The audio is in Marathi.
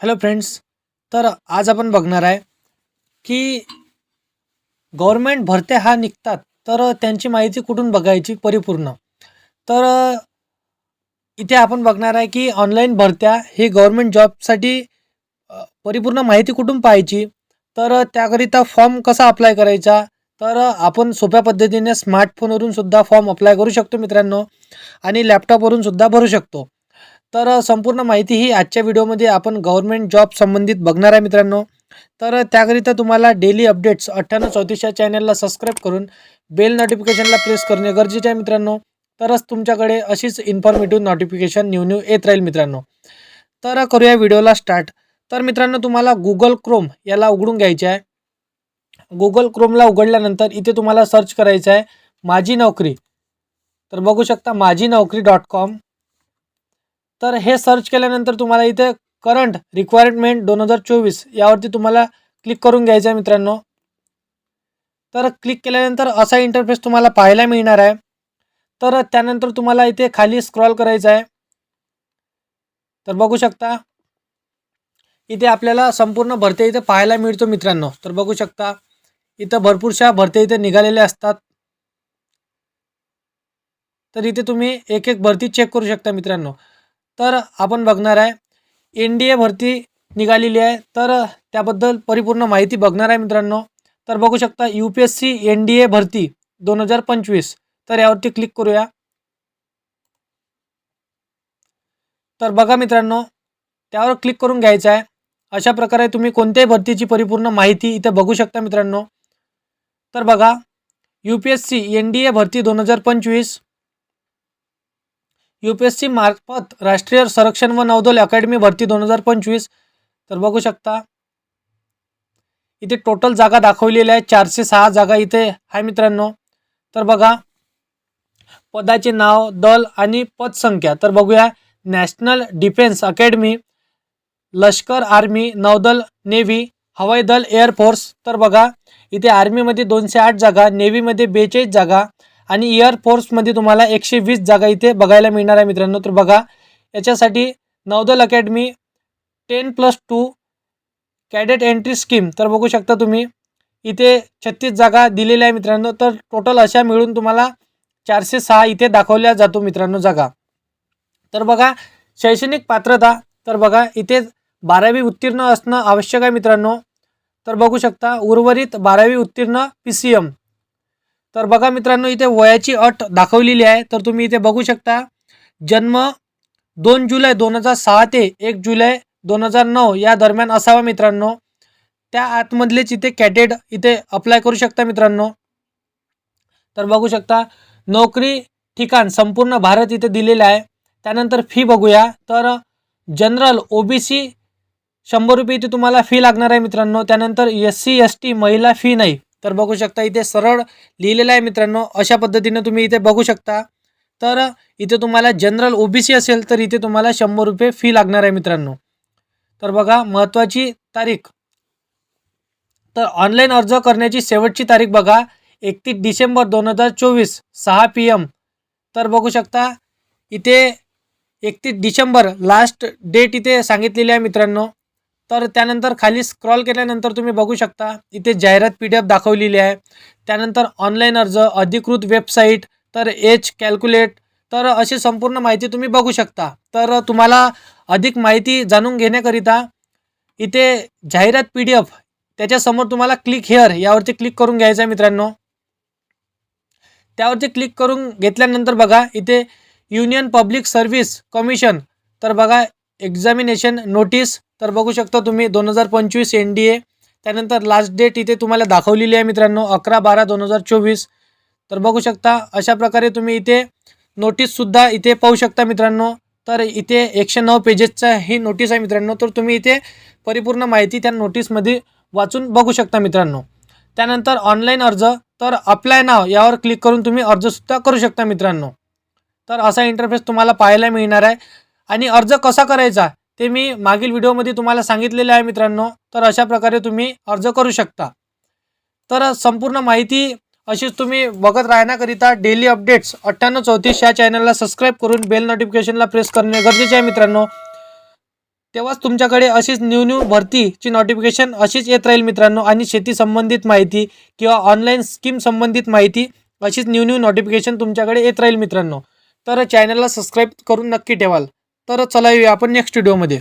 हॅलो फ्रेंड्स तर आज आपण बघणार आहे की गव्हर्मेंट भरत्या हा निघतात तर त्यांची माहिती कुठून बघायची परिपूर्ण? तर इथे आपण बघणार आहे की ऑनलाईन भरत्या ही गव्हर्मेंट जॉबसाठी परिपूर्ण माहिती कुठून पाहायची? तर त्याकरिता फॉर्म कसा अप्लाय करायचा? तर आपण सोप्या पद्धतीने स्मार्टफोनवरून सुद्धा फॉर्म अप्लाय करू शकतो मित्रांनो आणि लॅपटॉपवरून सुद्धा भरू शकतो. तर संपूर्ण माहिती ही आजच्या व्हिडिओमध्ये आपण गव्हर्मेंट जॉब संबंधित बघणार आहे मित्रांनो. तर त्याकरिता तुम्हाला डेली अपडेट्स अठ्ठ्याण्णव चौतीस या चॅनलला सबस्क्राईब करून बेल नोटिफिकेशनला प्रेस करणे गरजेचे आहे मित्रांनो. तरच तुमच्याकडे अशीच इन्फॉर्मेटिव्ह नोटिफिकेशन न्यू न्यू येत राहील मित्रांनो. तर करूया व्हिडिओला स्टार्ट. तर मित्रांनो तुम्हाला गुगल क्रोम याला उघडून घ्यायचे आहे. गुगल क्रोमला उघडल्यानंतर इथे तुम्हाला सर्च करायचं आहे माझी नोकरी. तर बघू शकता माझी नोकरी डॉट कॉम. तर हे सर्च केल्यानंतर तुम्हाला इथे करंट रिक्वायरमेंट दोन हजार चोवीस यावरती तुम्हाला क्लिक करून घ्यायचं आहे मित्रांनो. तर क्लिक केल्यानंतर असा इंटरफेस तुम्हाला पाहायला मिळणार आहे. तर त्यानंतर तुम्हाला इथे खाली स्क्रॉल करायचं आहे. तर बघू शकता इथे आपल्याला संपूर्ण भरते इथे पाहायला मिळतो मित्रांनो. तर बघू शकता इथं भरपूरशा भरते इथे निघालेल्या असतात. तर इथे तुम्ही एक एक भरती चेक करू शकता मित्रांनो. तर आपण बघणार आहे. एन डी ए भरती निघालेली आहे. तर त्याबद्दल परिपूर्ण माहिती बघणार आहे मित्रांनो. तर बघू शकता U P S C N D A भरती दोन हजार पंचवीस. तर यावरती क्लिक करूया. तर बघा मित्रांनो त्यावर क्लिक करून घ्यायचं आहे. अशा प्रकारे तुम्ही कोणत्याही भरतीची परिपूर्ण माहिती इथे बघू शकता मित्रांनो. तर बघा U P S C N D A भरती दोन हजार पंचवीस. यू पी एस सी मार्फत राष्ट्रीय संरक्षण व नौदल अकॅडमी भरती दोन हजार पंचवीस. तर बघू शकता इथे टोटल जागा दाखवलेल्या आहे चारशे सहा जागा इथे आहे मित्रांनो. तर बघा पदाचे नाव दल आणि पदसंख्या तर बघूया नॅशनल डिफेन्स अकॅडमी लष्कर आर्मी नौदल नेव्ही हवाई दल एअरफोर्स तर बघा इथे आर्मीमध्ये दोनशे आठ जागा नेव्हीमध्ये बेचाळीस जागा आणि एअरफोर्समध्ये तुम्हाला एकशे वीस जागा इथे बघायला मिळणार आहे मित्रांनो. तर बघा याच्यासाठी नौदल academy ten plus two cadet entry scheme तर बघू शकता तुम्ही इथे छत्तीस जागा दिलेल्या आहे मित्रांनो. तर टोटल अशा मिळून तुम्हाला चारशे सहा इथे दाखवल्या जातो मित्रांनो जागा. तर बघा शैक्षणिक पात्रता तर बघा इथे बारावी उत्तीर्ण असणं आवश्यक आहे मित्रांनो. तर बघू शकता उर्वरित बारावी उत्तीर्ण पी सी एम तर बघा मित्रांनो इथे वयाची अट दाखवलेली आहे. तर तुम्ही इथे बघू शकता जन्म दोन जुलै दोन हजार सहा ते एक जुलै दोन हजार नऊ या दरम्यान असावा मित्रांनो. त्या आतमधलेच इथे कॅटेड इथे अप्लाय करू शकता मित्रांनो. तर बघू शकता नोकरी ठिकाण संपूर्ण भारत इथे दिलेलं आहे. त्यानंतर फी बघूया. तर जनरल ओ बी सी शंभर रुपये इथे तुम्हाला फी लागणार आहे मित्रांनो. त्यानंतर एस सी एस टी महिला फी नाही. तर बघू शकता इथे सरळ लिहिलेलं आहे मित्रांनो. अशा पद्धतीनं तुम्ही इथे बघू शकता. तर इथे तुम्हाला जनरल ओ बी सी असेल तर इथे तुम्हाला शंभर रुपये फी लागणार आहे मित्रांनो. तर बघा महत्त्वाची तारीख. तर ऑनलाईन अर्ज करण्याची शेवटची तारीख बघा एकतीस डिसेंबर दोन हजार चोवीस सहा पी एम तर बघू शकता इथे एकतीस डिसेंबर लास्ट डेट इथे सांगितलेली आहे मित्रांनो. तर त्यानंतर खाली स्क्रॉल केल्यानंतर तुम्ही बघू शकता इथे जाहिरात पी डी एफ दाखवलेली आहे. त्यानंतर ऑनलाईन अर्ज अधिकृत वेबसाईट तर एज कॅल्क्युलेट तर अशी संपूर्ण माहिती तुम्ही बघू शकता. तर तुम्हाला अधिक माहिती जाणून घेण्याकरिता इथे जाहिरात पी डी एफ त्याच्यासमोर तुम्हाला क्लिक हेअर यावरती क्लिक करून घ्यायचं आहे मित्रांनो. त्यावरती क्लिक करून घेतल्यानंतर बघा इथे युनियन पब्लिक सर्व्हिस कमिशन तर बघा एक्झामिनेशन नोटीस तर बघू शकता तुम्ही दोन हजार पंचवीस एन डी ए त्यानंतर लास्ट डेट इथे तुम्हाला दाखवलेली आहे मित्रांनो अकरा बारा दोन हजार चोवीस. तर बघू शकता अशा प्रकारे तुम्ही इथे नोटीससुद्धा इथे पाहू शकता मित्रांनो. तर इथे एकशे नऊ पेजेसचा ही नोटीस आहे मित्रांनो. तर तुम्ही इथे परिपूर्ण माहिती त्या नोटीसमध्ये वाचून बघू शकता मित्रांनो. त्यानंतर ऑनलाईन अर्ज. तर अप्लाय नाव यावर क्लिक करून तुम्ही अर्जसुद्धा करू शकता मित्रांनो. तर असा इंटरफेस तुम्हाला पाहायला मिळणार आहे. आणि अर्ज कसा करायचा ते मी मागील व्हिडिओमध्ये तुम्हाला सांगितलेले आहे मित्रांनो. तर अशा प्रकारे तुम्ही अर्ज करू शकता. तर संपूर्ण माहिती अशीच तुम्ही बघत राहण्याकरिता डेली अपडेट्स अठ्ठ्याण्णव चौतीस या चॅनलला सबस्क्राईब करून बेल नोटिफिकेशनला प्रेस करणे गरजेचे आहे मित्रांनो. तेव्हाच तुमच्याकडे अशीच न्यू न्यू भरतीची नोटिफिकेशन अशीच येत राहील मित्रांनो आणि शेती संबंधित माहिती किंवा ऑनलाईन स्कीम संबंधित माहिती अशीच न्यू न्यू नोटिफिकेशन तुमच्याकडे येत राहील मित्रांनो. तर चॅनलला सबस्क्राईब करून नक्की ठेवाल. तर चला येऊया आपण नेक्स्ट व्हिडिओमध्ये